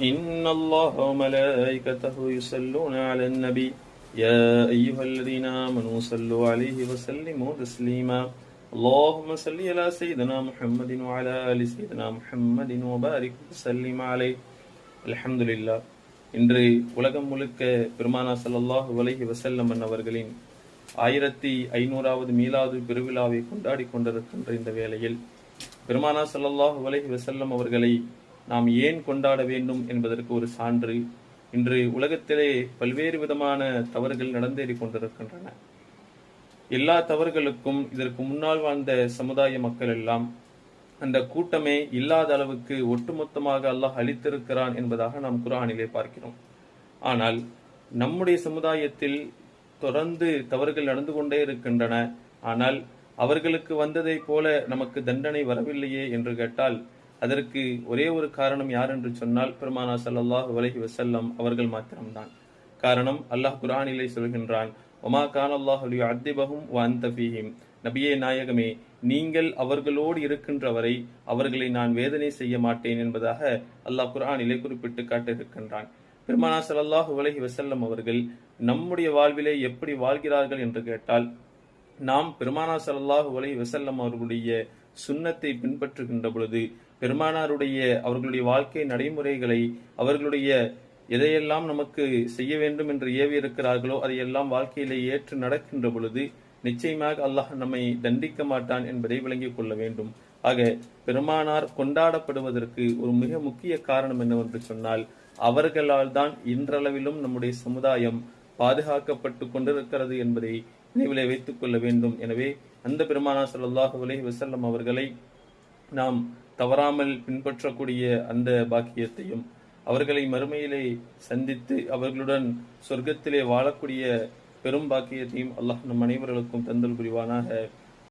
إن الله وملائكته يصلون على النبي يا أيها الذين آمنوا صلوا عليه وسلموا تسليما اللهم صل على سيدنا محمد وعلى آل سيدنا محمد وبارك وسلم عليه الحمد لله இன்று உலகம் முழுக்க பெருமானா ஸல்லல்லாஹு அலைஹி வஸல்லம் அவர்களின் ஆயிரத்தி ஐநூறாவது மீலாது பெருவிழாவை கொண்டாடி கொண்டிருக்கின்ற இந்த வேளையில் பெருமானா ஸல்லல்லாஹு அலைஹி வஸல்லம் அவர்களை நாம் ஏன் கொண்டாட வேண்டும் என்பதற்கு ஒரு சான்று இன்று உலகத்திலே பல்வேறு விதமான தவறுகள் நடந்தேறி கொண்டிருக்கின்றன. எல்லா தவறுகளுக்கும் இதற்கு முன்னால் வாழ்ந்த சமுதாய மக்கள் எல்லாம் அந்த கூட்டமே இல்லாத அளவுக்கு ஒட்டுமொத்தமாக அல்லாஹ் அளித்திருக்கிறான் என்பதாக நாம் குரானிலே பார்க்கிறோம். ஆனால் நம்முடைய சமுதாயத்தில் தொடர்ந்து தவறுகள் நடந்து கொண்டே இருக்கின்றன. ஆனால் அவர்களுக்கு வந்ததை போல நமக்கு தண்டனை வரவில்லையே என்று கேட்டால் அதற்கு ஒரே ஒரு காரணம் யார் என்று சொன்னால் பெருமானா சல்லாஹ் உலகி வசல்லம் அவர்கள் மாத்திரம்தான். காரணம் அல்லாஹ் குர்ஆனிலே சொல்கின்றான் ஒமா கான் அல்லாஹ் அத்திபகும் வ நபியே நாயகமே நீங்கள் அவர்களோடு இருக்கின்ற வரை அவர்களை நான் வேதனை செய்ய மாட்டேன் என்பதாக அல்லாஹ் குரானிலே குறிப்பிட்டு காட்டியிருக்கின்றான். பெருமானா ஸல்லல்லாஹு உலகி வசல்லம் அவர்கள் நம்முடைய வாழ்விலே எப்படி வாழ்கிறார்கள்? என்று கேட்டால் நாம் பெருமானா ஸல்லல்லாஹு அலைஹி வசல்லம் அவர்களுடைய சுண்ணத்தை பின்பற்றுகின்ற பொழுது பெருமானாருடைய அவர்களுடைய வாழ்க்கை நடைமுறைகளை அவர்களுடைய எதையெல்லாம் நமக்கு செய்ய வேண்டும் என்று ஏவி இருக்கிறார்களோ அதையெல்லாம் வாழ்க்கையிலே ஏற்று நடக்கின்ற பொழுது நிச்சயமாக அல்லாஹ் நம்மை தண்டிக்க மாட்டான் என்பதை விளங்கிக் கொள்ள வேண்டும். ஆக பெருமானார் கொண்டாடப்படுவதற்கு ஒரு மிக முக்கிய காரணம் என்னவென்று சொன்னால் அவர்களால் தான் இன்றளவிலும் நம்முடைய சமுதாயம் பாதுகாக்கப்பட்டு கொண்டிருக்கிறது என்பதை நினைவிலே வைத்துக் கொள்ள வேண்டும். எனவே அந்த பெருமானா சல்லாஹு அலஹி வசல்லம் அவர்களை நாம் தவறாமல் பின்பற்றக்கூடிய அந்த பாக்கியத்தையும் அவர்களை மறுமையிலே சந்தித்து அவர்களுடன் சொர்க்கத்திலே வாழக்கூடிய பெரும் பாக்கியத்தையும் அல்லாஹ் நம் அனைவர்களுக்கும் தந்தல் புரிவானாக.